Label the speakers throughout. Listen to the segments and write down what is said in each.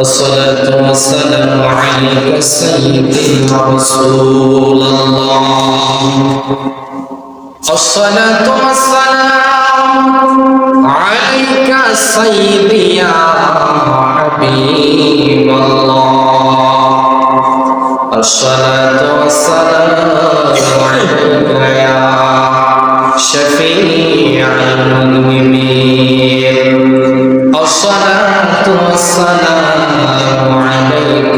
Speaker 1: الصلاة والسلام عليك سيدي رسول الله. الصلاة والسلام عليك سيدي يا حبيب الله. الصلاة والسلام عليك يا شفيع المذنبين الصلاة والسلام عليك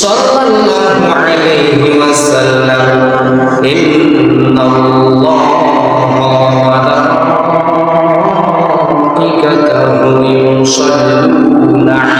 Speaker 1: صلى الله عليه وسلم. إن الله وملائكته يصلون على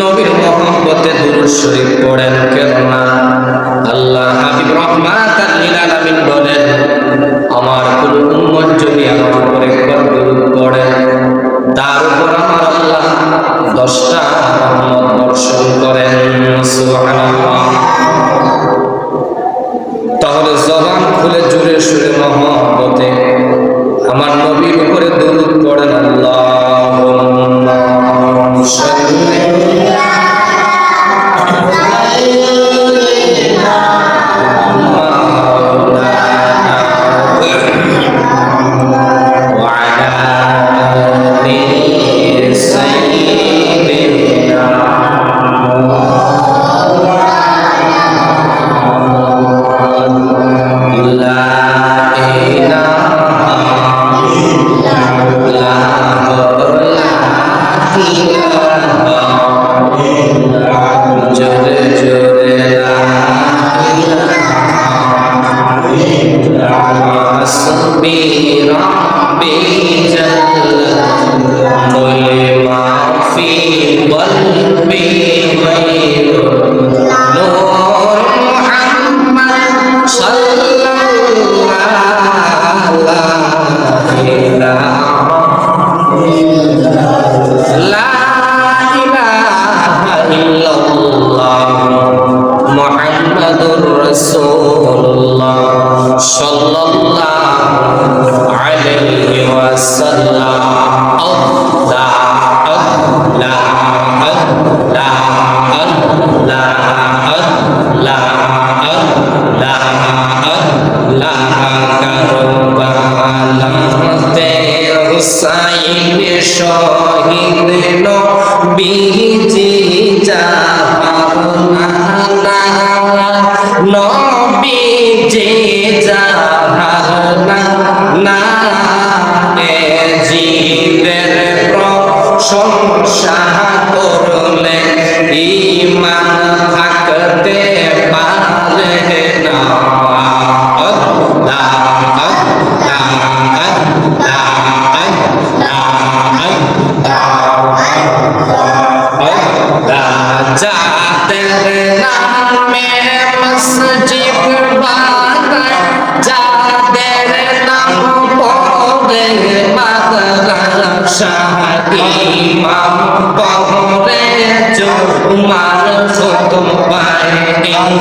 Speaker 1: নবীর মোহাম্মতে দুরুদ শরীফ পড়েন আল্লাহ হাবিব লিল আলামিন বলেন, আমার কোন যদি আমার উপর একবার দুরুদ পড়ে, তার উপর আমার আল্লাহ দশটা রহমত বর্ষণ করেন। তাহলে জবান খুলে জুড়ে সুরে মহব্বতে, আমার নবীর উপরে দরুদ পড়ে রাসূলুল্লাহ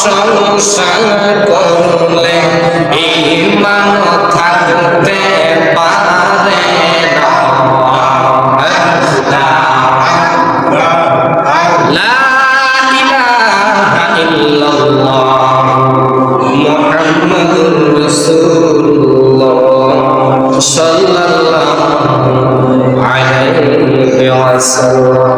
Speaker 1: প্রশংসা করলে ইমান থাকতে পারে সাল্লাল্লাহু আলাইহি ওয়াসাল্লাম।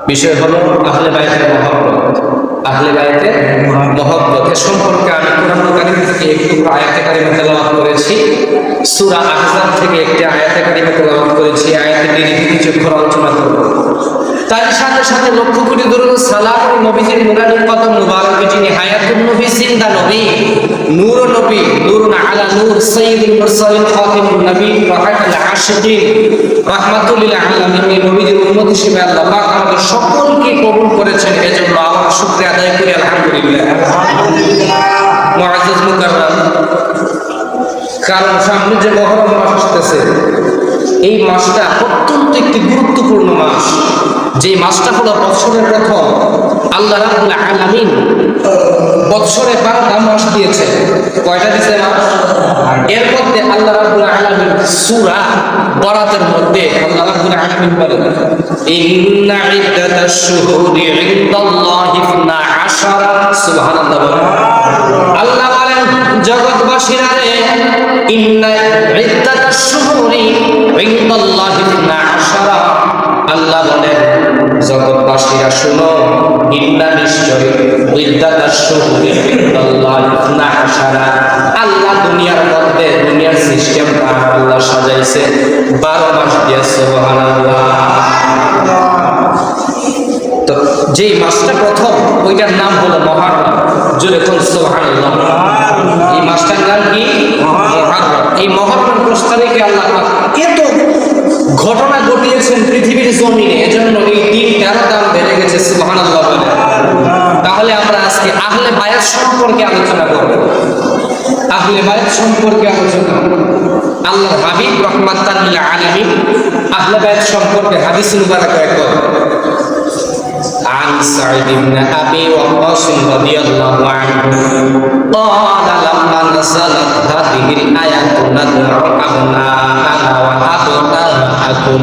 Speaker 1: বিষয় হলো, আহলে বাইতের মহব্বত। আহলে বাইতের মহব্বতের সম্পর্কে আমি কোরআন থেকে একটু আয়াতে কারিমে তেলাওয়াত করেছি। সূরা আহজাব থেকে একটি আয়াতে কারিমে তেলাওয়াত করেছি। আয়াতে নিয়ে কিছু ঘোর আলোচনা করব। তার সাথে সাথে লক্ষ্য করি ধরুন সালাম নবীজির নুরানি কদম মুবারক যিনি হায়াতুন নবী জিন্দা নবী, নূর নবী নূরুন আলা নূর সাইয়্যিদুল মুরসালিন খাতিমুন নবী রাহাতুল আশিকিন রাহমাতুল লিল আলামিন উম্মত হিসেবে আল্লাহ পাক আমাদের সকলকে কবুল করেছেন। এজন্য আবার শুকরিয়া আদায় করি, আলহামদুলিল্লাহ। মুআজ্জাজ কারণ সামনে যে মহরম মাস আসতেছে, এই মাসটা অত্যন্ত একটি গুরুত্বপূর্ণ মাস। যে মাসটা হলো বৎসরের প্রথম, আল্লাহ রাব্বুল আলামিন বৎসরে বারোটা মাস দিয়েছে। কয়টা দিয়েছে মাস এর মধ্যে আল্লাহ সূরা বরাতের মধ্যে আল্লাহ রাব্বুল আলামিন বলেন, ইন্না ইদ্দাতাশ শুহুরি ইনদাল্লাহি 12 সুবহানাল্লাহ আল্লাহ জগৎবাসীরা রে, ইন্না ইদ্দাতাশ শুহুরি ইনদাল্লাহি 12 আল্লাহ বলেন জগৎবাসীরা শুনো ইন্না নিশ্চয় ইদ্দাতাশ শুহুরি ইনদাল্লাহি 12 আল্লাহ দুনিয়ার মধ্যে দুনিয়ার সিস্টেম আল্লাহ সাজাইছে। 12 মাস দিয়ে সুবহানাল্লাহ। তো যেই মাসটা প্রথম ওইটার নাম হলো মহারম। কোন সুবহানাল্লাহ? এই মাসটার নাম কি? মহারম। এই মহারম দশ তারিখে আল্লাহ পাক এত ঘটনা ঘটিয়েছেন পৃথিবীর জমিনে, এজন্য এই দিন তেরো দাম বেড়ে গেছে তাহলে আমরা আজকে আহলে বায়াত সম্পর্কে আলোচনা করব। আহলে বায়াত সম্পর্কে আলোচনা আল্লাহ হাবিব রহমাত আলমী আহলে বায়াত সম্পর্কে হাদিস মুবারক কয়েক عن سعيد بن أبي وقاص رضي الله عنه قال لما نزلت هذه الآية ندعو أبناءنا وأبناءكم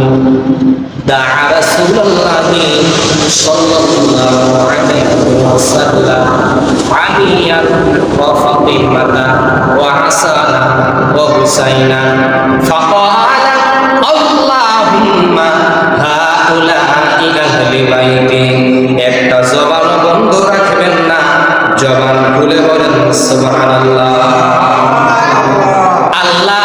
Speaker 1: دعا رسول الله صلى الله عليه وسلم عليا وفاطمة وحسنا وحسينا فقال اللهم هؤلاء أهل بيتي একটা জবান বন্ধ রাখবেন না। জবান খুলে বলেন সুবহানাল্লাহ। আল্লাহর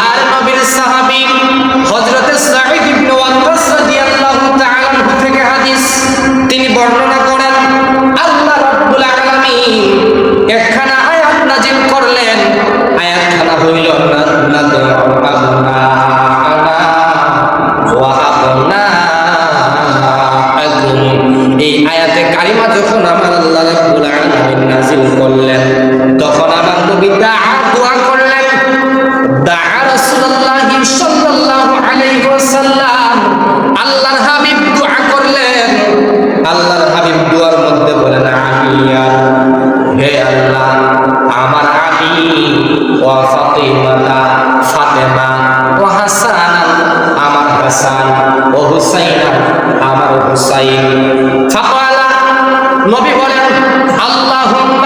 Speaker 1: আমার আলী ও ফাতিমাতা ফাতেমা ওয়া হাসান আমার হাসান ও হুসাইন আমার হুসাইন ফাকালা নবী বলেন আল্লাহুম্মা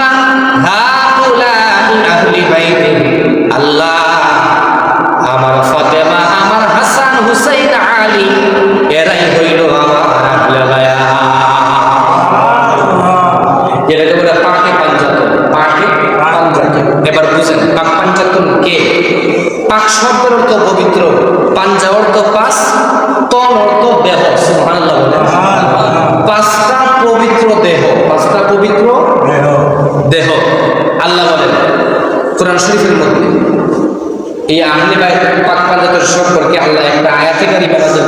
Speaker 1: শব্দের অর্থ পবিত্র পাঞ্জা অর্থ পাঁচ তন অর্থ দেহ পাঁচটা পবিত্র দেহ পাঁচটা পবিত্র দেহ। আল্লাহ বলেন কোরআন শরীফের মধ্যে এই আহলে পাক পাঞ্জাবের সম্পর্কে আল্লাহ একটা আয়াতিকারী কারিমা নাযিল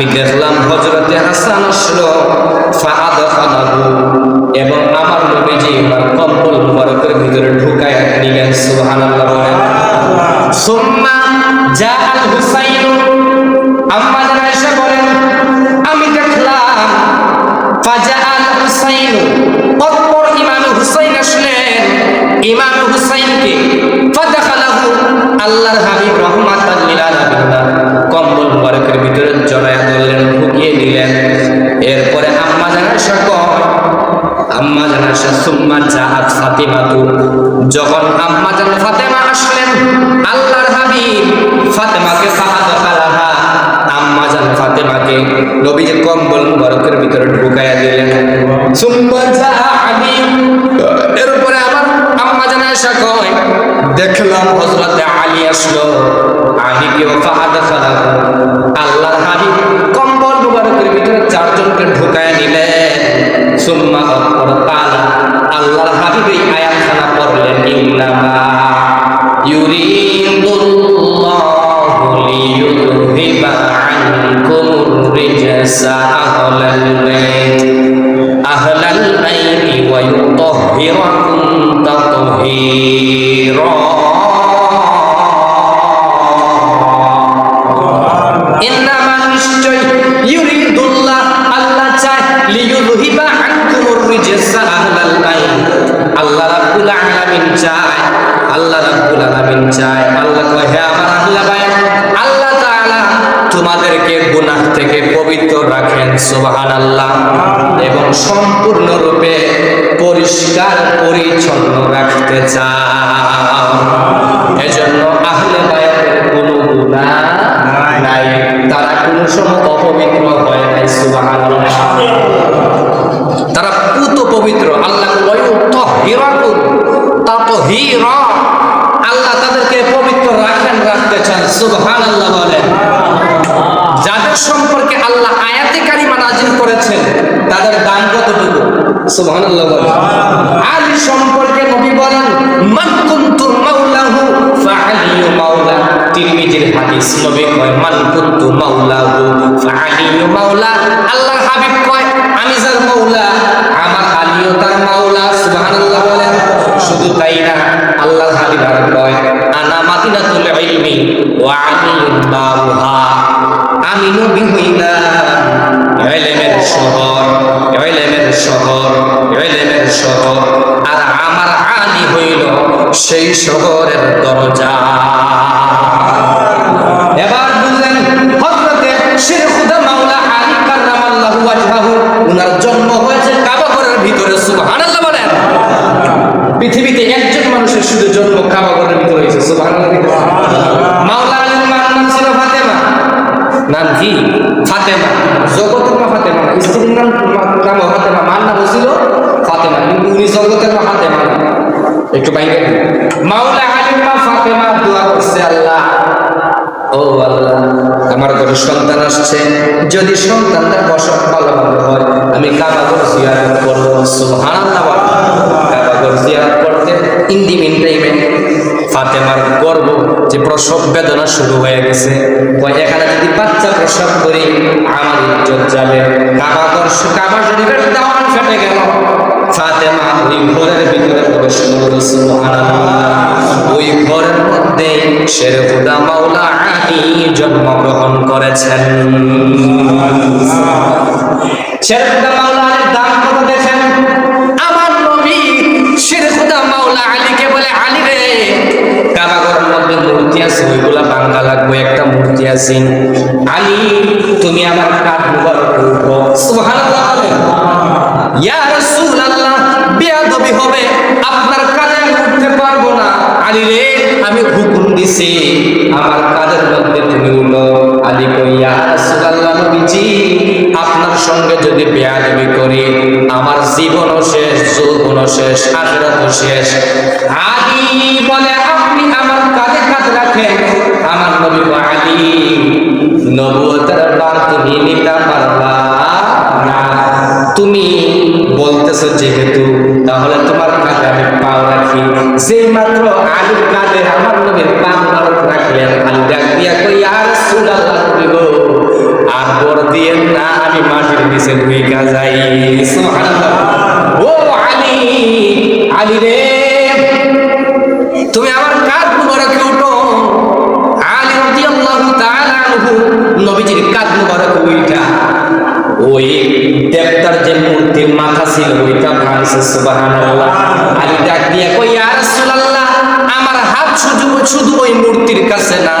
Speaker 1: আমি দেখলাম হজরতে হাসান আসলো এবং আমার নবীজি আমার কম্বল মুবারকের ভিতরে ঢুকায় নিলেন, সুবহানাল্লাহ। বলেন সুম্মা জা আল হুসাইন, আম্মা আয়েশা বলেন, আমি দেখলাম ফাজা আল হুসাইন অতপর ইমাম হুসাইন আসলেন, ইমাম হুসাইনকে ফাদাখালাহু, আল্লাহর হাবিব রহমাতাল লিল আলামিন কম্বল মুবারকের ভিতরে জানা সুম্মা জাহাত ফাতিমাতু। যখন আম্মা জান ফাতেমা আসলেন, আল্লাহর হাবিব ফাতেমাকে আম্মা জান ফাতেমাকে কম্বল মুবারকের ভিতরে ঢুকায়া দিলেন। সুম্মা জাহা এরপরে আবার আম্মা জান আয়েশা কয়, দেখলাম হযরতে আলী আসলো। আলীকেও ফাহাদ খালাহা আল্লাহর হাবিব কম্বল মুবারকের ভিতরে চারজনকে ঢুকায়া নিলেন। সুম্মা অপর তালা আল্লাহর হাবিব এই আয়াতখানা পড়লেন, ইন্নামা ইউরিদুল্লাহু লিয়ুযহিবা আনকুম রিজসা আহলাল বাইত। আহলাল বাইত ওয়া ইউতাহহিরাকুম তাতহীরা। চায়। আল্লাহ কয় হ্যাঁ আমার আল্লাহ ভাই, আল্লাহ তোমাদেরকে গুনাহ থেকে পবিত্র রাখেন, সুবহানাল্লাহ, এবং সম্পূর্ণরূপে পরিষ্কার, পরিচ্ছন্ন রাখতে চান এজন্য আহলে বায়াতের কোনো গুনাহ নাই। তারা কোন সময় অপবিত্র হয় নাই, সুবহানাল্লাহ। তারা পুত পবিত্র। আল্লাহ কয় তাতহীরা। আল্লাহ তাদেরকে পবিত্র রাখেন, রাখতে চান। সুবহান আল্লাহ বলেন যাদের সম্পর্কে আল্লাহ আয়াতে কারিমা নাজিল করেছেন, তাদের দাম কতটুকু? সুবহান আল্লাহ বলেন আলী সম্পর্কে নবী বলেন, মান কুনতু মাওলাহু ফাআলিয়ু মাওলা। তিরমিজির হাদিস নবী কয়, মান কুনতু মাওলাহু ফাআলিয়ু মাওলা। আল্লাহর হাবিব কয়, আমি যার মাওলা। জগতের হাতে একটু বাইরে। মাওলা হালিমা ফাতেমা দোয়া করছে, আল্লাহ। ও আল্লাহ, আমার ঘরে সন্তান আসছে। যদি সন্তানদের বসত ভালো হয়, আমি জিয়ারত করব। সুবহানাল্লাহ। জিয়ারত করতে ইন্দি মিন টাইমে ফাতেমার গর্ব যে প্রসব বেদনা শুরু হয়ে গেছে। কয় এখানে যদি বাচ্চা প্রসব করি আমার ইজ্জত যাবে। কাবাগর কাবা শরীফের দেওয়ান ফেটে গেল। ফাতেমা ওই ঘরের ভিতরে প্রবেশ করল সুবহানাল্লাহ। ওই ঘরের মধ্যে শের খুদা মাওলা আলী জন্মগ্রহণ করেছেন। শের মাওলা দাম কত দেখেন। আছে আলী, তুমি আমার কাঠ বেয়াদবি হবে, আপনার কাজে উঠতে পারব না। আলী রে, আমি হুকুম দিছি, আমার কাজের মধ্যে তুমি উঠো। আলী কই, ইয়া রাসূলুল্লাহ নবীজি, আপনার সঙ্গে যদি বেয়াদবি করি, আমার জীবনও শেষ, যৌবনও শেষ, আখিরাতও শেষ বলতেছো যেহেতু, তাহলে তোমার কাঁধে আমি পাও রাখি। যেই মাত্র আলুর কাঁধে আমার নবীর পা মুবারক রাখলেন আলু ডাক দিয়া কই আর সুলাল্লাহ নবী গো আর বর দিয়ে, না, আমি মাটির নিচে ভুইকা যাই। ও আলী আলী রে, তুমি আমার কাঁধ মুবারকে উঠো। আলী রাদিয়াল্লাহু তাআলা নবীজির কাঁধ মুবারক উইঠা। ওই দেবতার যে মূর্তির মাথা ছিল ওইটা ভাঙছে সুবহানাল্লাহ। আলী ডাক দিয়া কই ইয়া রাসূলুল্লাহ আমার হাত শুধু শুধু ওই মূর্তির কাছে না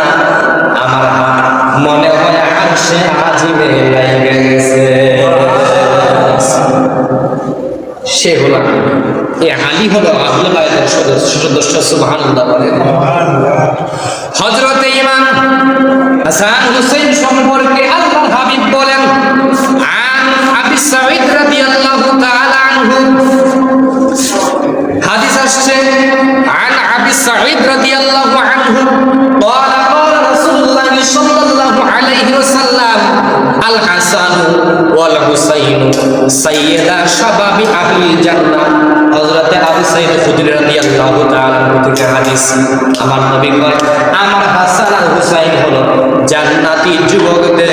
Speaker 1: আমার হাত মনে হয় আরশে আজিমে লাইগে গেছে। সে হলো এ আলী হলো আহলে সদস্য সদস্য সুবহানাল্লাহ বলেন হযরত ইমাম হাসান হুসাইন সাঈদ রাদিয়াল্লাহু তাআলা আনহু হাদিস আসছে আন আবি সাঈদ রাদিয়াল্লাহু আনহু قال قال رسول الله صلى الله عليه وسلم الحسن والحسين سيدا شباب اهل الجنه হযরতে আবু সাঈদ খুদরি রাদিয়াল্লাহু তাআলা থেকে হাদিস আমার নবী কয়, আমার হাসান আর হুসাইন হলো জান্নাতি যুবকদের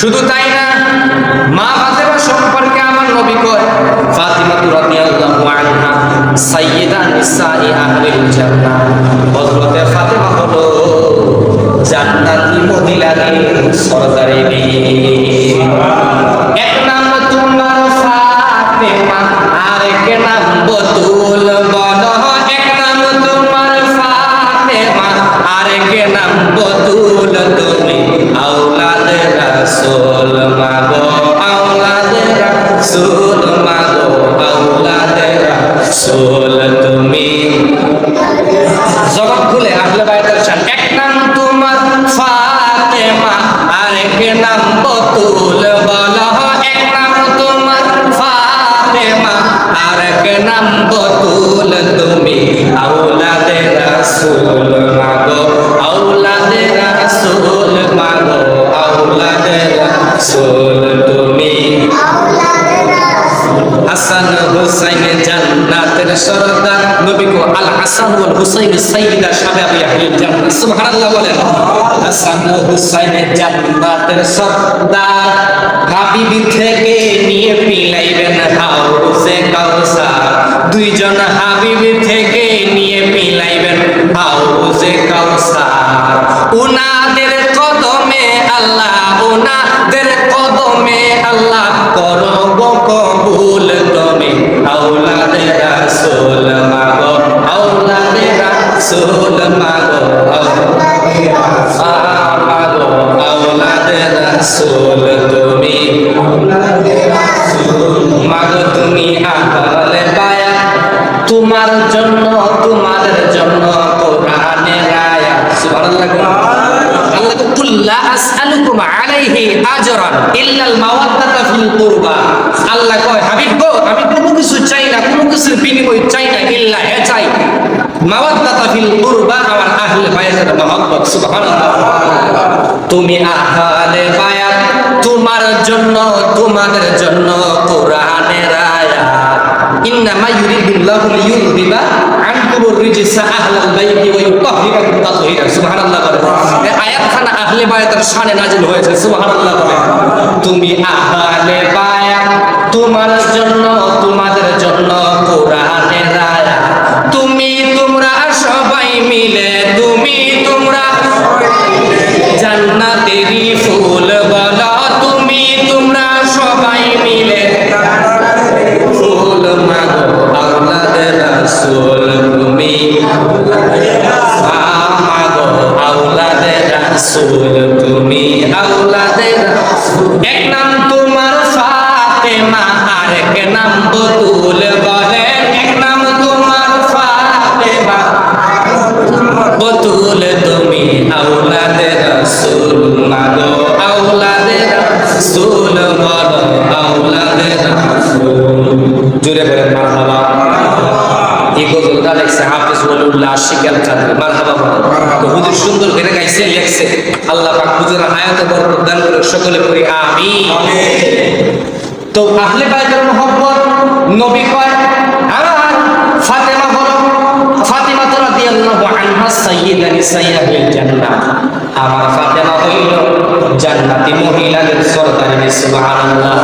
Speaker 1: শুধু তাই না, মা ফাতেমা সম্পর্কে আমার নবী কয় ফাতিমা রাদিয়াল্লাহু আনহা সাইয়্যিদা নিসাই আহলিল জান্নাহ। হযরতে ফাতেমা হলো জান্নাতি মহিলাদের সরদারে এক তুমি আহলে বায়াত, তোমার জন্য, তোমাদের জন্য কোরআনের আয়াত। ইন্নামা ইউরিদুল্লাহু লিয়ুযহিবা আনকুম রিজসা আহলাল বাইতি ওয়া ইউতাহহিরাকুম তাতহীরা সুবহানাল্লাহ বলেন এই আয়াতখানা আহলে বায়াতের শানে নাজিল হয়েছে। সুবহানাল্লাহ বলেন তুমি আহলে বায়াত, তোমার জন্য, তোমাদের জন্য কোরআনের আয়াত। তুমি মিলে তুমি তোমরা। জান্নাতেরই ফুল বলো, তুমি তোমরা সবাই মিলে। ফুল মাগো আওলাদে রাসূল, তুমি মাগো আওলাদে রাসূল, তুমি রাসূল। এক নাম তোমার ফাতেমা, আরেক নাম বতুল হায়াতে বরকত দান করে সকলে করি আমি তো আহলে বাইতের মোহব্বত, নবী কয় আর ফাতেমা হলো ফাতেমা তো রাদিয়াল্লাহু আনহা সাইয়্যিদা নিসাইয়াহিল জান্নাহ। আমার ফাতেমা হইল জান্নাতি মহিলাদের সরদারি, সুবহানাল্লাহ।